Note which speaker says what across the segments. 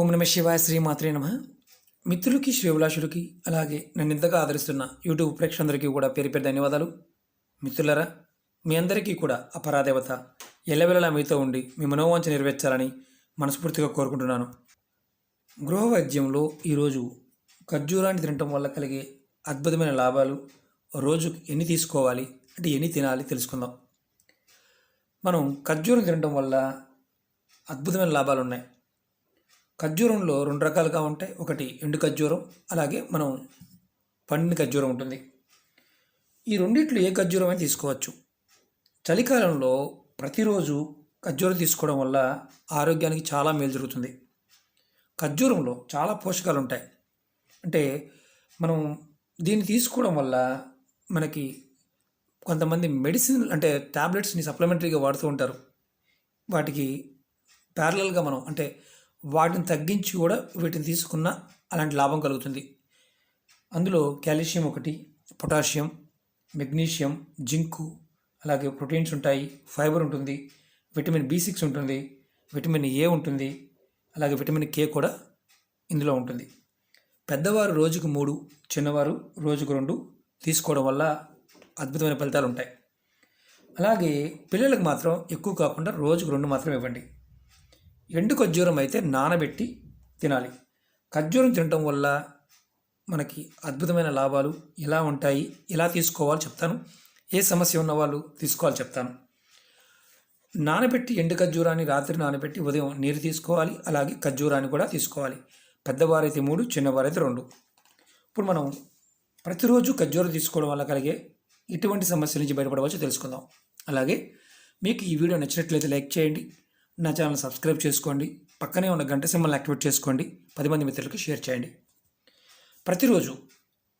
Speaker 1: ఓం నమ శివాయ శ్రీమాత్రే నమ. మిత్రులకి శ్రీవిలాసులకి అలాగే నన్ను ఇంతగా ఆదరిస్తున్న యూట్యూబ్ ప్రేక్షకులందరికీ కూడా పేరు పేరు ధన్యవాదాలు. మిత్రులరా మీ అందరికీ కూడా అపరాదేవత ఎల్లవెల్లలా మీతో ఉండి మీ మనోవాంఛ నెరవేర్చాలని మనస్ఫూర్తిగా కోరుకుంటున్నాను. గృహ వైద్యంలో ఈరోజు ఖర్జూరాన్ని తినటం వల్ల కలిగే అద్భుతమైన లాభాలు రోజుకు ఎన్ని తీసుకోవాలి అంటే ఎన్ని తినాలి తెలుసుకుందాం. మనం ఖర్జూరం తినటం వల్ల అద్భుతమైన లాభాలు ఉన్నాయి ఖర్జూరంలో రెండు రకాలుగా ఉంటాయి. ఒకటి ఎండు ఖర్జూరం అలాగే మనం పండిన ఖర్జూరం ఉంటుంది. ఈ రెండిట్లో ఏ ఖర్జూరం అయినా తీసుకోవచ్చు. చలికాలంలో ప్రతిరోజు ఖర్జూరం తీసుకోవడం వల్ల ఆరోగ్యానికి చాలా మేలు జరుగుతుంది. ఖర్జూరంలో చాలా పోషకాలు ఉంటాయి. అంటే మనం దీన్ని తీసుకోవడం వల్ల మనకి కొంతమంది మెడిసిన్ అంటే ట్యాబ్లెట్స్ని సప్లిమెంటరీగా వాడుతూ ఉంటారు. వాటికి ప్యారలల్గా మనం అంటే వాటిని తగ్గించి కూడా వీటిని తీసుకున్న అలాంటి లాభం కలుగుతుంది. అందులో కాల్షియం ఒకటి పొటాషియం మెగ్నీషియం జింకు అలాగే ప్రోటీన్స్ ఉంటాయి ఫైబర్ ఉంటుంది విటమిన్ బి సిక్స్ ఉంటుంది విటమిన్ ఏ ఉంటుంది అలాగే విటమిన్ కే కూడా ఇందులో ఉంటుంది. పెద్దవారు రోజుకు మూడు చిన్నవారు రోజుకు రెండు తీసుకోవడం వల్ల అద్భుతమైన ఫలితాలు ఉంటాయి. అలాగే పిల్లలకు మాత్రం ఎక్కువ కాకుండా రోజుకు రెండు మాత్రం ఇవ్వండి. ఎండు ఖర్జూరం అయితే నానబెట్టి తినాలి. ఖర్జూరం తినటం వల్ల మనకి అద్భుతమైన లాభాలు ఎలా ఉంటాయి ఎలా తీసుకోవాలి చెప్తాను. ఏ సమస్య ఉన్న వాళ్ళు తీసుకోవాలి చెప్తాను. నానబెట్టి ఎండు ఖర్జూరాన్ని రాత్రి నానబెట్టి ఉదయం నీరు తీసుకోవాలి అలాగే ఖర్జూరాన్ని కూడా తీసుకోవాలి. పెద్దవారైతే మూడు చిన్నవారైతే రెండు. ఇప్పుడు మనం ప్రతిరోజు ఖర్జూరం తీసుకోవడం వల్ల కలిగే ఇటువంటి సమస్యల నుంచి బయటపడవచ్చో తెలుసుకుందాం. అలాగే మీకు ఈ వీడియో నచ్చినట్లయితే లైక్ చేయండి నా ఛానల్ సబ్స్క్రైబ్ చేసుకోండి. పక్కనే ఉన్న గంట సింబల్ని యాక్టివేట్ చేసుకోండి. పది మంది మిత్రులకు షేర్ చేయండి. ప్రతిరోజు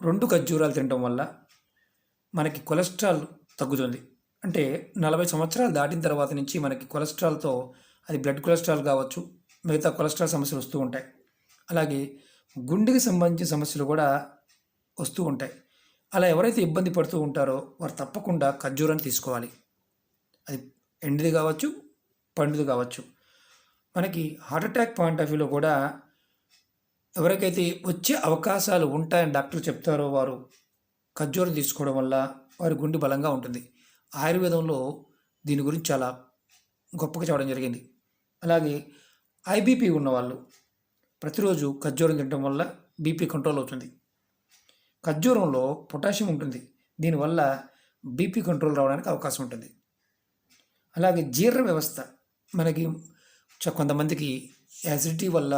Speaker 1: రెండు ఖర్జూరాలు తినడం వల్ల మనకి కొలెస్ట్రాల్ తగ్గుతుంది. అంటే నలభై సంవత్సరాలు దాటిన తర్వాత నుంచి మనకి కొలెస్ట్రాల్తో అది బ్లడ్ కొలెస్ట్రాల్ కావచ్చు మిగతా కొలెస్ట్రాల్ సమస్యలు వస్తూ ఉంటాయి. అలాగే గుండెకి సంబంధించిన సమస్యలు కూడా వస్తూ ఉంటాయి. అలా ఎవరైతే ఇబ్బంది పడుతూ ఉంటారో వారు తప్పకుండా ఖర్జూరాన్ని తీసుకోవాలి. అది ఎండిది కావచ్చు పండుది కావచ్చు. మనకి హార్ట్ అటాక్ పాయింట్ ఆఫ్ వ్యూలో కూడా ఎవరికైతే వచ్చే అవకాశాలు ఉంటాయని డాక్టర్ చెప్తారో వారు ఖర్జూరం తీసుకోవడం వల్ల వారి గుండె బలంగా ఉంటుంది. ఆయుర్వేదంలో దీని గురించి చాలా గొప్పగా చెప్పడం జరిగింది. అలాగే ఐబీపీ ఉన్నవాళ్ళు ప్రతిరోజు ఖర్జూరం తినడం వల్ల బీపీ కంట్రోల్ అవుతుంది. ఖర్జూరంలో పొటాషియం ఉంటుంది. దీనివల్ల బీపీ కంట్రోల్ రావడానికి అవకాశం ఉంటుంది. అలాగే జీర్ణ వ్యవస్థ మనకి కొంతమందికి యాసిడిటీ వల్ల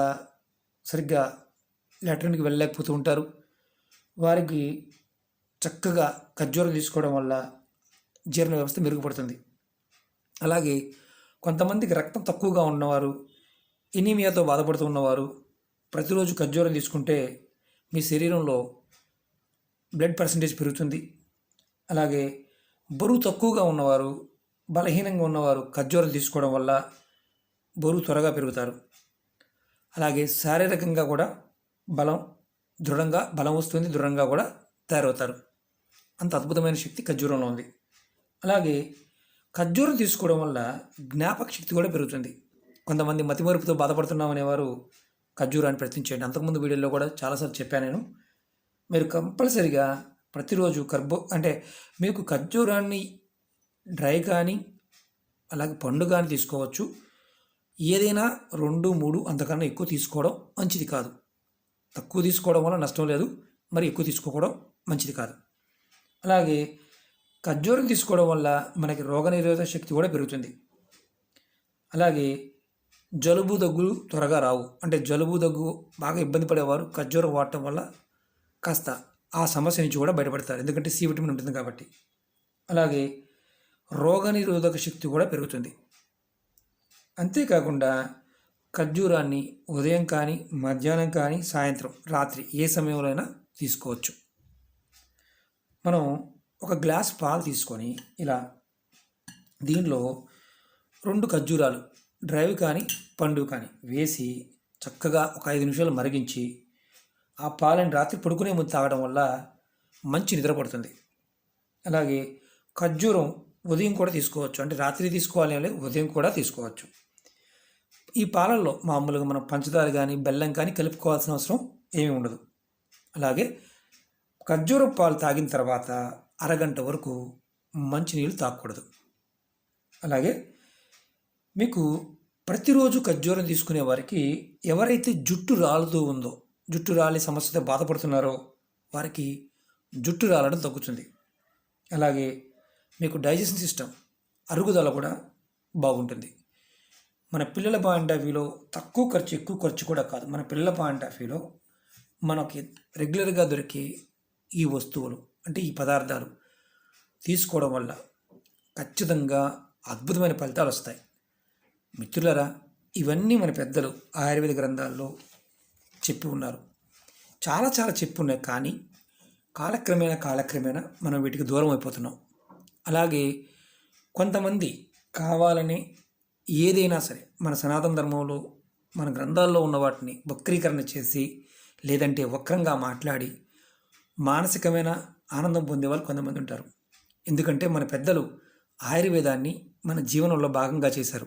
Speaker 1: సరిగ్గా లాట్రిన్కి వెళ్ళలేకపోతూ ఉంటారు. వారికి చక్కగా ఖర్జూరం తీసుకోవడం వల్ల జీర్ణ వ్యవస్థ మెరుగుపడుతుంది. అలాగే కొంతమందికి రక్తం తక్కువగా ఉన్నవారు ఎనీమియాతో బాధపడుతూ ఉన్నవారు ప్రతిరోజు ఖర్జూరం తీసుకుంటే మీ శరీరంలో బ్లడ్ పర్సంటేజ్ పెరుగుతుంది. అలాగే బరువు తక్కువగా ఉన్నవారు బలహీనంగా ఉన్నవారు ఖర్జూరం తీసుకోవడం వల్ల బరువు త్వరగా పెరుగుతారు. అలాగే శారీరకంగా కూడా బలం దృఢంగా బలం వస్తుంది దృఢంగా కూడా తయారవుతారు. అంత అద్భుతమైన శక్తి ఖర్జూరంలో ఉంది. అలాగే ఖర్జూరం తీసుకోవడం వల్ల జ్ఞాపక శక్తి కూడా పెరుగుతుంది. కొంతమంది మతిమరుపుతో బాధపడుతున్నామనేవారు ఖర్జూరాన్ని ప్రయత్నించండి. అంతకుముందు వీడియోలో కూడా చాలాసార్లు చెప్పాను నేను. మీరు కంపల్సరిగా ప్రతిరోజు కర్బో అంటే మీకు ఖర్జూరాన్ని డ్రై కానీ అలాగే పండు కానీ తీసుకోవచ్చు. ఏదైనా రెండు మూడు అంతకన్నా ఎక్కువ తీసుకోవడం మంచిది కాదు. తక్కువ తీసుకోవడం వల్ల నష్టం లేదు. మరి ఎక్కువ తీసుకోవడం మంచిది కాదు. అలాగే ఖర్జూరం తీసుకోవడం వల్ల మనకి రోగనిరోధక శక్తి కూడా పెరుగుతుంది. అలాగే జలుబు దగ్గులు త్వరగా రావు. అంటే జలుబు దగ్గు బాగా ఇబ్బంది పడేవారు ఖర్జూరం వాడటం వల్ల కాస్త ఆ సమస్య నుంచి కూడా బయటపడతారు. ఎందుకంటే సి విటమిన్ ఉంటుంది కాబట్టి. అలాగే రోగనిరోధక శక్తి కూడా పెరుగుతుంది. అంతేకాకుండా ఖర్జూరాన్ని ఉదయం కానీ మధ్యాహ్నం కానీ సాయంత్రం రాత్రి ఏ సమయంలో అయినా తీసుకోవచ్చు. మనం ఒక గ్లాస్ పాలు తీసుకొని ఇలా దీనిలో రెండు ఖర్జూరాలు డ్రైవ్ కానీ పండు కానీ వేసి చక్కగా ఒక ఐదు నిమిషాలు మరిగించి ఆ పాలని రాత్రి పడుకునే ముందు తాగడం వల్ల మంచి నిద్ర పడుతుంది. అలాగే ఖర్జూరం ఉదయం కూడా తీసుకోవచ్చు. అంటే రాత్రి తీసుకోవాలి లేదు, ఉదయం కూడా తీసుకోవచ్చు. ఈ పాలల్లో మామూలుగా మనం పంచదార కానీ బెల్లం కానీ కలుపుకోవాల్సిన అవసరం ఏమీ ఉండదు. అలాగే ఖర్జూర పాలు తాగిన తర్వాత అరగంట వరకు మంచినీళ్ళు తాగకూడదు. అలాగే మీకు ప్రతిరోజు ఖర్జూరం తీసుకునే వారికి ఎవరైతే జుట్టు రాలుతూ ఉందో జుట్టు రాలి సమస్యతో బాధపడుతున్నారో వారికి జుట్టు రాలడం తగ్గుతుంది. అలాగే మీకు డైజెషన్ సిస్టమ్ అరుగుదల కూడా బాగుంటుంది. మన పిల్లల పాయింట్ ఆఫ్ వ్యూలో తక్కువ ఖర్చు ఎక్కువ ఖర్చు కూడా కాదు. మన పిల్లల పాయింట్ ఆఫ్ వ్యూలో మనకి రెగ్యులర్గా దొరికే ఈ వస్తువులు అంటే ఈ పదార్థాలు తీసుకోవడం వల్ల ఖచ్చితంగా అద్భుతమైన ఫలితాలు వస్తాయి. మిత్రులరా ఇవన్నీ మన పెద్దలు ఆయుర్వేద గ్రంథాల్లో చెప్పి ఉన్నారు. చాలా చాలా చెప్పి ఉన్నాయి. కానీ కాలక్రమేణా కాలక్రమేణా మనం వీటికి దూరం అయిపోతున్నాం. అలాగే కొంతమంది కావాలని ఏదైనా సరే మన సనాతన ధర్మంలో మన గ్రంథాల్లో ఉన్న వాటిని వక్రీకరణ చేసి లేదంటే వక్రంగా మాట్లాడి మానసికమైన ఆనందం పొందే వాళ్ళు కొంతమంది ఉంటారు. ఎందుకంటే మన పెద్దలు ఆయుర్వేదాన్ని మన జీవనంలో భాగంగా చేశారు.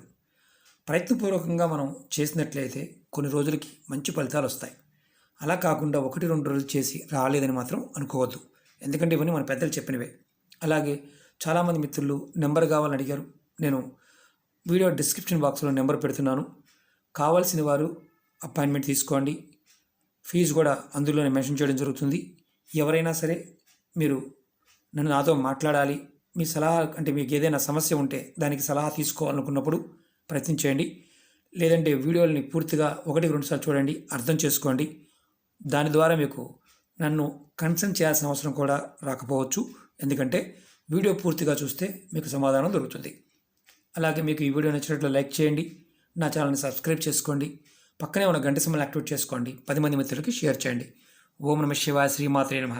Speaker 1: ప్రయత్నపూర్వకంగా మనం చేసినట్లయితే కొన్ని రోజులకి మంచి ఫలితాలు వస్తాయి. అలా కాకుండా ఒకటి రెండు రోజులు చేసి రాలేదని మాత్రం అనుకోవద్దు. ఎందుకంటే ఇవన్నీ మన పెద్దలు చెప్పినవే. అలాగే చాలామంది మిత్రులు నెంబర్ కావాలని అడిగారు. నేను వీడియో డిస్క్రిప్షన్ బాక్స్లో నెంబర్ పెడుతున్నాను. కావాల్సిన వారు అపాయింట్మెంట్ తీసుకోండి. ఫీజు కూడా అందులోనే మెన్షన్ చేయడం జరుగుతుంది. ఎవరైనా సరే మీరు నన్ను నాతో మాట్లాడాలి మీ సలహా అంటే మీకు ఏదైనా సమస్య ఉంటే దానికి సలహా తీసుకోవాలనుకున్నప్పుడు ప్రయత్నించండి లేదంటే వీడియోని పూర్తిగా ఒకటి రెండుసార్లు చూడండి అర్థం చేసుకోండి. దాని ద్వారా మీకు నన్ను కన్సల్ట్ చేయాల్సిన అవసరం కూడా రాకపోవచ్చు. ఎందుకంటే వీడియో పూర్తిగా చూస్తే మీకు సమాధానం దొరుకుతుంది. అలాగే మీకు ఈ వీడియో నచ్చినట్లు లైక్ చేయండి నా ఛానల్ని సబ్స్క్రైబ్ చేసుకోండి పక్కనే ఉన్న గంట సమయం యాక్టివేట్ చేసుకోండి పది మంది మిత్రులకి షేర్ చేయండి. ఓం నమ శివాయ శ్రీమాత్రే నమ.